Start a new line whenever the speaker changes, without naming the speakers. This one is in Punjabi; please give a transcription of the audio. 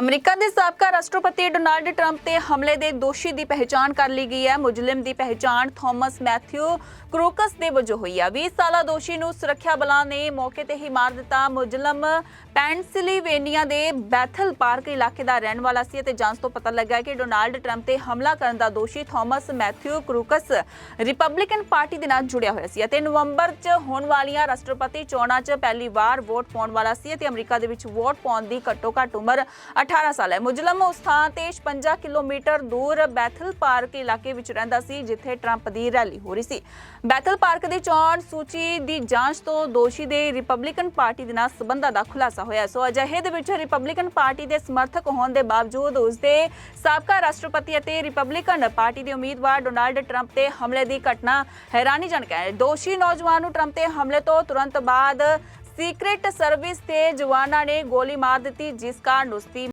ਅਮਰੀਕਾ ਦੇ ਸਾਬਕਾ ਰਾਸ਼ਟਰਪਤੀ ਡੋਨਾਲਡ ਟਰੰਪ ਤੇ ਹਮਲੇ ਦੇ ਦੋਸ਼ੀ ਦੀ ਪਹਿਚਾਣ ਕਰ ਲਈ ਗਈ ਹੈ। ਮੁਜਰਮ ਦੀ ਪਹਿਚਾਣ ਥਾਮਸ ਮੈਥਿਊ ਕਰੂਕਸ ਦੇ ਵਜੋਂ ਹੋਈ ਹੈ 20 ਸਾਲਾ ਦੋਸ਼ੀ ਨੂੰ ਸੁਰੱਖਿਆ ਬਲਾਂ ਨੇ ਮੌਕੇ ਤੇ ਹੀ ਮਾਰ ਦਿੱਤਾ। ਮੁਜਰਮ ਪੈਨਸਿਲਵੇਨੀਆ ਦੇ ਬੈਥਲ ਪਾਰਕ ਇਲਾਕੇ ਦਾ ਰਹਿਣ ਵਾਲਾ ਸੀ ਅਤੇ ਜਾਂਚ ਤੋਂ ਪਤਾ ਲੱਗਾ ਕਿ ਡੋਨਾਲਡ ਟਰੰਪ ਤੇ ਹਮਲਾ ਕਰਨ ਦਾ ਦੋਸ਼ੀ Thomas Matthew Crooks Republican party ਦੇ ਨਾਲ ਜੁੜਿਆ ਹੋਇਆ ਸੀ ਅਤੇ ਨਵੰਬਰ 'ਚ ਹੋਣ ਵਾਲੀਆਂ ਰਾਸ਼ਟਰਪਤੀ ਚੋਣਾਂ 'ਚ ਪਹਿਲੀ ਵਾਰ ਵੋਟ ਪਾਉਣ ਵਾਲਾ ਸੀ ਅਤੇ ਅਮਰੀਕਾ ਦੇ ਵਿੱਚ ਵੋਟ ਪਾਉਣ ਦੀ ਘੱਟੋ-ਘੱਟ ਉਮਰ 18 ਸਾਲ ਹੈ। ਮੁਜ਼ਲਮ ਉਸ ਥਾਂ ਤੇ 56 ਕਿਲੋਮੀਟਰ ਦੂਰ ਬੈਥਲ ਪਾਰਕ ਇਲਾਕੇ ਵਿੱਚ ਰਹਿੰਦਾ ਸੀ, ਜਿੱਥੇ ਟਰੰਪ ਦੀ ਰੈਲੀ ਹੋ ਰਹੀ ਸੀ। ਬੈਥਲ ਪਾਰਕ ਦੀ ਚੋਣ ਸੂਚੀ ਦੀ ਜਾਂਚ ਤੋਂ ਦੋਸ਼ੀ ਦੇ ਰਿਪਬਲਿਕਨ ਪਾਰਟੀ ਦੇ ਨਾਲ ਸਬੰਧਾਂ ਦਾ ਖੁਲਾਸਾ ਹੋਇਆ। ਸੋ ਅਜਿਹੇ ਦੇ ਵਿੱਚ ਰਿਪਬਲਿਕਨ ਪਾਰਟੀ ਦੇ ਸਮਰਥਕ ਹੋਣ ਦੇ ਬਾਵਜੂਦ ਉਸ ਦੇ ਸਾਬਕਾ ਰਾਸ਼ਟਰਪਤੀ ਅਤੇ ਰਿਪਬਲਿਕਨ ਪਾਰਟੀ ਦੇ ਉਮੀਦਵਾਰ ਡੋਨਾਲਡ ਟਰੰਪ ਤੇ ਹਮਲੇ ਦੀ ਘਟਨਾ ਹੈਰਾਨੀਜਨਕ ਹੈ। ਦੋਸ਼ੀ ਨੌਜਵਾਨ ਨੂੰ ਟਰੰਪ ਤੇ ਹਮਲੇ ਤੋਂ ਤੁਰੰਤ ਬਾਅਦ ਸੀਕ੍ਰੀਟ ਸਰਵਿਸ ਤੇ ਜਵਾਨਾਂ ਨੇ ਗੋਲੀ ਮਾਰ ਦਿੱਤੀ, ਜਿਸ ਕਾਰਨ ਉਸ ਦੀ